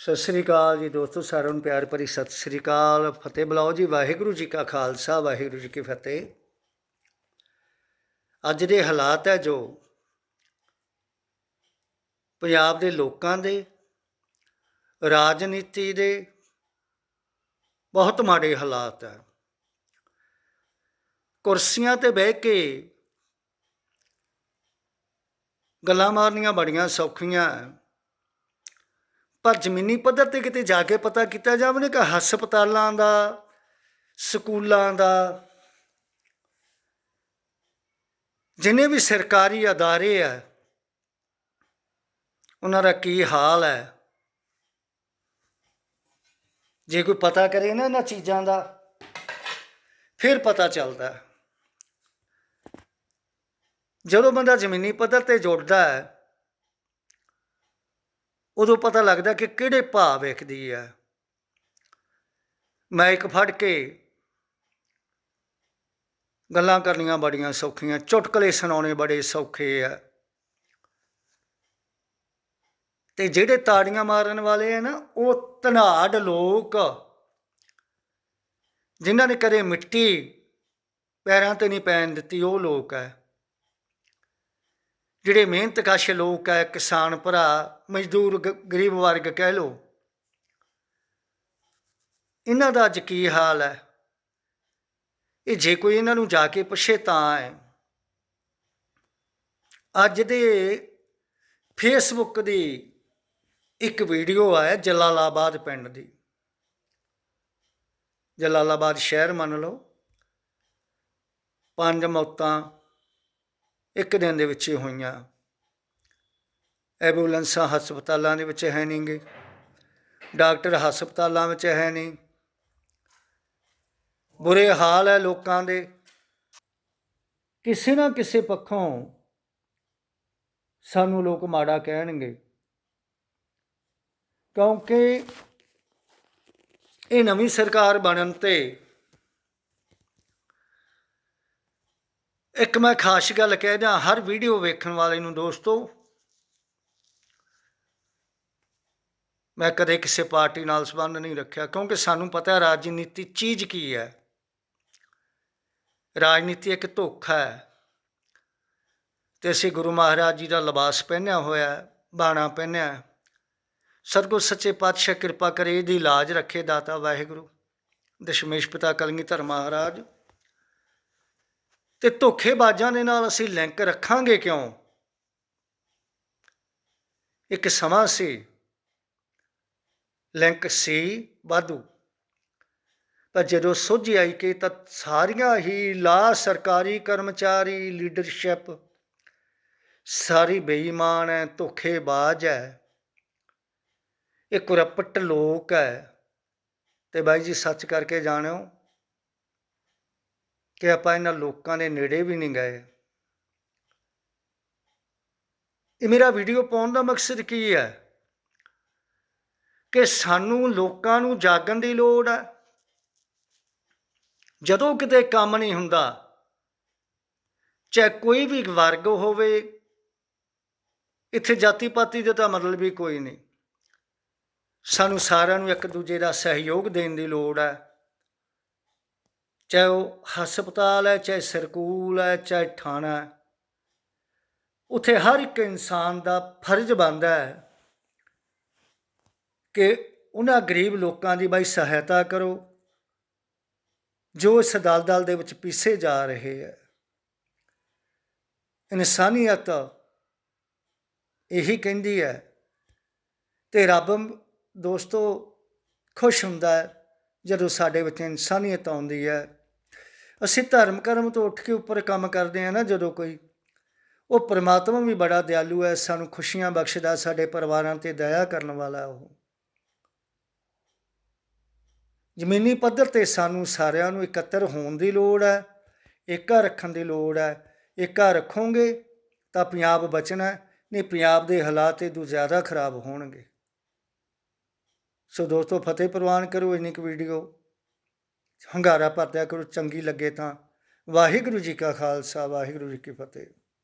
ਸਤਿ ਸ੍ਰੀ ਅਕਾਲ ਜੀ ਦੋਸਤੋ, ਸਾਰਿਆਂ ਨੂੰ ਪਿਆਰ ਭਰੀ ਸਤਿ ਸ੍ਰੀ ਅਕਾਲ। ਫਤਿਹ ਬੁਲਾਓ ਜੀ, ਵਾਹਿਗੁਰੂ ਜੀ ਕਾ ਖਾਲਸਾ, ਵਾਹਿਗੁਰੂ ਜੀ ਕੀ ਫਤਿਹ। ਅੱਜ ਦੇ ਹਾਲਾਤ ਹੈ ਜੋ ਪੰਜਾਬ ਦੇ ਲੋਕਾਂ ਦੇ, ਰਾਜਨੀਤੀ ਦੇ ਬਹੁਤ ਮਾੜੇ ਹਾਲਾਤ ਹੈ। ਕੁਰਸੀਆਂ ਤੇ ਬਹਿ ਕੇ ਗੱਲਾਂ ਮਾਰਨੀਆਂ ਬੜੀਆਂ ਸੌਖੀਆਂ ਪਰ ਜ਼ਮੀਨੀ ਪੱਧਰ ਤੇ ਕਿਤੇ ਜਾ ਕੇ ਪਤਾ ਕੀਤਾ ਜਾਵੇ ਕਿ ਹਸਪਤਾਲਾਂ ਦਾ, ਸਕੂਲਾਂ ਦਾ, ਜਿੰਨੇ ਵੀ ਸਰਕਾਰੀ ਅਦਾਰੇ ਆ, ਉਹਨਾਂ ਦਾ ਕੀ ਹਾਲ ਹੈ? ਜੇ ਕੋਈ ਪਤਾ ਕਰੇ ਨਾ ਇਹਨਾਂ ਚੀਜ਼ਾਂ ਦਾ, ਫਿਰ ਪਤਾ ਚੱਲਦਾ ਜਦੋਂ ਬੰਦਾ ਜ਼ਮੀਨੀ ਪੱਧਰ ਤੇ ਜੁੜਦਾ ਹੈ ਉਦੋਂ ਪਤਾ ਲੱਗਦਾ ਕਿ ਕਿਹੜੇ ਭਾਅ ਵੇਖਦੀ ਹੈ ਮਾਈਕ ਫੜ ਕੇ ਗੱਲਾਂ ਕਰਨੀਆਂ ਬੜੀਆਂ ਸੌਖੀਆਂ, ਚੁਟਕਲੇ ਸੁਣਾਉਣੇ ਬੜੇ ਸੌਖੇ ਆ। ਤੇ ਜਿਹੜੇ ਤਾੜੀਆਂ ਮਾਰਨ ਵਾਲੇ ਆ ਨਾ, ਉਹ ਧਨਾੜ ਲੋਕ ਜਿਨ੍ਹਾਂ ਨੇ ਕਦੇ ਮਿੱਟੀ ਪੈਰਾਂ ਤੇ ਨਹੀਂ ਪੈਣ ਦਿੱਤੀ, ਉਹ ਲੋਕ ਹੈ ਜਿਹੜੇ ਮਿਹਨਤਕਸ਼ ਲੋਕ ਹੈ ਕਿਸਾਨ ਭਰਾ, ਮਜ਼ਦੂਰ ਗਰੀਬ ਵਰਗ ਕਹਿ ਲੋ ਇਹਨਾਂ ਦਾ ਅੱਜ ਕੀ ਹਾਲ ਹੈ? ਇਹ ਜੇ ਕੋਈ ਇਹਨਾਂ ਨੂੰ ਜਾ ਕੇ ਪੁੱਛੇ ਤਾਂ ਹੈ। ਅੱਜ ਦੇ ਫੇਸਬੁੱਕ ਦੀ ਇੱਕ ਵੀਡੀਓ ਹੈ ਜਲਾਲਾਬਾਦ ਪਿੰਡ ਦੀ। ਜਲਾਲਾਬਾਦ ਸ਼ਹਿਰ ਮੰਨ ਲਓ। ਪੰਜ ਮੌਤਾਂ ਇੱਕ ਦਿਨ ਦੇ ਵਿੱਚ ਹੀ ਹੋਈਆਂ। ਐਂਬੂਲੈਂਸਾਂ ਹਸਪਤਾਲਾਂ ਦੇ ਵਿੱਚ ਹੈ ਨਹੀਂਗੇ ਡਾਕਟਰ ਹਸਪਤਾਲਾਂ ਵਿੱਚ ਹੈ ਨਹੀਂ ਬੁਰੇ ਹਾਲ ਹੈ ਲੋਕਾਂ ਦੇ। ਕਿਸੇ ਨਾ ਕਿਸੇ ਪੱਖੋਂ ਸਾਨੂੰ ਲੋਕ ਮਾੜਾ ਕਹਿਣਗੇ। ਕਿਉਂਕਿ ਇਹ ਨਵੀਂ ਸਰਕਾਰ ਬਣਨ ਤੇ ਇੱਕ ਮੈਂ ਖਾਸ ਗੱਲ ਕਹਿ ਦਿਆਂ, ਹਰ ਵੀਡੀਓ ਵੇਖਣ ਵਾਲੇ ਨੂੰ ਦੋਸਤੋ, ਮੈਂ ਕਦੇ ਕਿਸੇ ਪਾਰਟੀ ਨਾਲ ਸੰਬੰਧ ਨਹੀਂ ਰੱਖਿਆ, ਕਿਉਂਕਿ ਸਾਨੂੰ ਪਤਾ ਹੈ ਰਾਜਨੀਤੀ ਚੀਜ਼ ਕੀ ਹੈ। ਰਾਜਨੀਤੀ ਇੱਕ ਧੋਖਾ ਹੈ। ਤੇ ਅਸੀਂ ਗੁਰੂ ਮਹਾਰਾਜ ਜੀ ਦਾ ਲਿਬਾਸ ਪਹਿਨਿਆ ਹੋਇਆ ਬਾਣਾ ਪਹਿਨਿਆ ਹੈ। ਸਤਿਗੁਰ ਸੱਚੇ ਪਾਤਸ਼ਾਹ, ਕਿਰਪਾ ਕਰੇ ਇਹਦੀ ਲਾਜ ਰੱਖੇ ਦਾਤਾ ਵਾਹਿਗੁਰੂ, ਦਸ਼ਮੇਸ਼ ਪਿਤਾ ਕਲਗੀਧਰ ਮਹਾਰਾਜ। ਤੇ ਧੋਖੇਬਾਜ਼ਾਂ ਦੇ ਨਾਲ ਅਸੀਂ ਲਿੰਕ ਰੱਖਾਂਗੇ ਕਿਉਂ? ਇੱਕ ਸਮਾਂ ਸੀ। ਲਿੰਕ ਸੀ ਵਾਧੂ। ਪਰ ਜਦੋਂ ਸੁੱਝ ਆਈ ਕਿ ਤਾਂ ਸਾਰੀਆਂ ਹੀ ਲਾ ਸਰਕਾਰੀ ਕਰਮਚਾਰੀ ਲੀਡਰਸ਼ਿਪ। ਸਾਰੀ ਬੇਈਮਾਨ ਹੈ ਧੋਖੇਬਾਜ਼ ਹੈ ਇਹ ਕੁਰਪਟ ਲੋਕ ਹੈ ਤੇ ਬਾਈ ਜੀ, ਸੱਚ ਕਰਕੇ ਜਾਣਿਓ ਕਿ ਆਪਾਂ ਇਹਨਾਂ ਲੋਕਾਂ ਦੇ ਨੇੜੇ ਵੀ ਨਹੀਂ ਗਏ। ਇਹ ਮੇਰਾ ਵੀਡੀਓ ਪਾਉਣ ਦਾ ਮਕਸਦ ਕੀ ਹੈ? ਕਿ ਸਾਨੂੰ ਲੋਕਾਂ ਨੂੰ ਜਾਗਣ ਦੀ ਲੋੜ ਹੈ। ਜਦੋਂ ਕਿਤੇ ਕੰਮ ਨਹੀਂ ਹੁੰਦਾ, ਚਾਹੇ ਕੋਈ ਵੀ ਵਰਗ ਹੋਵੇ, ਇੱਥੇ ਜਾਤੀ ਪਾਤੀ ਦਾ ਤਾਂ ਮਤਲਬ ਵੀ ਕੋਈ ਨਹੀਂ। ਸਾਨੂੰ ਸਾਰਿਆਂ ਨੂੰ ਇੱਕ ਦੂਜੇ ਦਾ ਸਹਿਯੋਗ ਦੇਣ ਦੀ ਲੋੜ ਹੈ। ਚਾਹੇ ਉਹ ਹਸਪਤਾਲ ਹੈ, ਚਾਹੇ ਸਰਕੂਲ ਹੈ, ਚਾਹੇ ਥਾਣਾ ਹੈ, ਉੱਥੇ ਹਰ ਇੱਕ ਇਨਸਾਨ ਦਾ ਫਰਜ਼ ਬਣਦਾ ਹੈ ਕਿ ਉਹਨਾਂ ਗਰੀਬ ਲੋਕਾਂ ਦੀ ਬਾਈ ਸਹਾਇਤਾ ਕਰੋ, ਜੋ ਇਸ ਦਲਦਲ ਦੇ ਵਿੱਚ ਪੀਸੇ ਜਾ ਰਹੇ ਹੈ। ਇਨਸਾਨੀਅਤ ਇਹੀ ਕਹਿੰਦੀ ਹੈ ਤੇ ਰੱਬ ਦੋਸਤੋ ਖੁਸ਼ ਹੁੰਦਾ ਹੈ ਜਦੋਂ ਸਾਡੇ ਵਿੱਚ ਇਨਸਾਨੀਅਤ ਆਉਂਦੀ ਹੈ। ਅਸੀਂ ਧਰਮ ਕਰਮ ਤੋਂ ਉੱਠ ਕੇ ਉੱਪਰ ਕੰਮ ਕਰਦੇ ਹਾਂ ਨਾ ਜਦੋਂ ਕੋਈ। ਉਹ ਪ੍ਰਮਾਤਮਾ ਵੀ ਬੜਾ ਦਿਆਲੂ ਹੈ, ਸਾਨੂੰ ਖੁਸ਼ੀਆਂ ਬਖਸ਼ਦਾ, ਸਾਡੇ ਪਰਿਵਾਰਾਂ ਤੇ ਦਇਆ ਕਰਨ ਵਾਲਾ ਉਹ। ਜ਼ਮੀਨੀ ਪੱਧਰ ਤੇ ਸਾਨੂੰ ਸਾਰਿਆਂ ਨੂੰ ਇਕੱਤਰ ਹੋਣ ਦੀ ਲੋੜ ਹੈ, ਏਕਾ ਰੱਖਣ ਦੀ ਲੋੜ ਹੈ। ਏਕਾ ਰੱਖੋਗੇ ਤਾਂ ਪੰਜਾਬ ਬਚਣਾ ਨਹੀਂ ਪੰਜਾਬ ਦੇ ਹਾਲਾਤ ਇਹ ਤੋਂ ਜ਼ਿਆਦਾ ਖਰਾਬ ਹੋਣਗੇ। ਸੋ ਦੋਸਤੋ, ਫਤਿਹ ਪ੍ਰਵਾਨ ਕਰੋ ਇੰਨੀ ਕੁ ਵੀਡੀਓ ਹੰਗਾਰਾ ਭਰਦਿਆ ਕਰੋ ਚੰਗੀ ਲੱਗੇ ਤਾਂ। ਵਾਹਿਗੁਰੂ ਜੀ ਕਾ ਖਾਲਸਾ ਵਾਹਿਗੁਰੂ ਜੀ ਕੀ ਫਤਿਹ।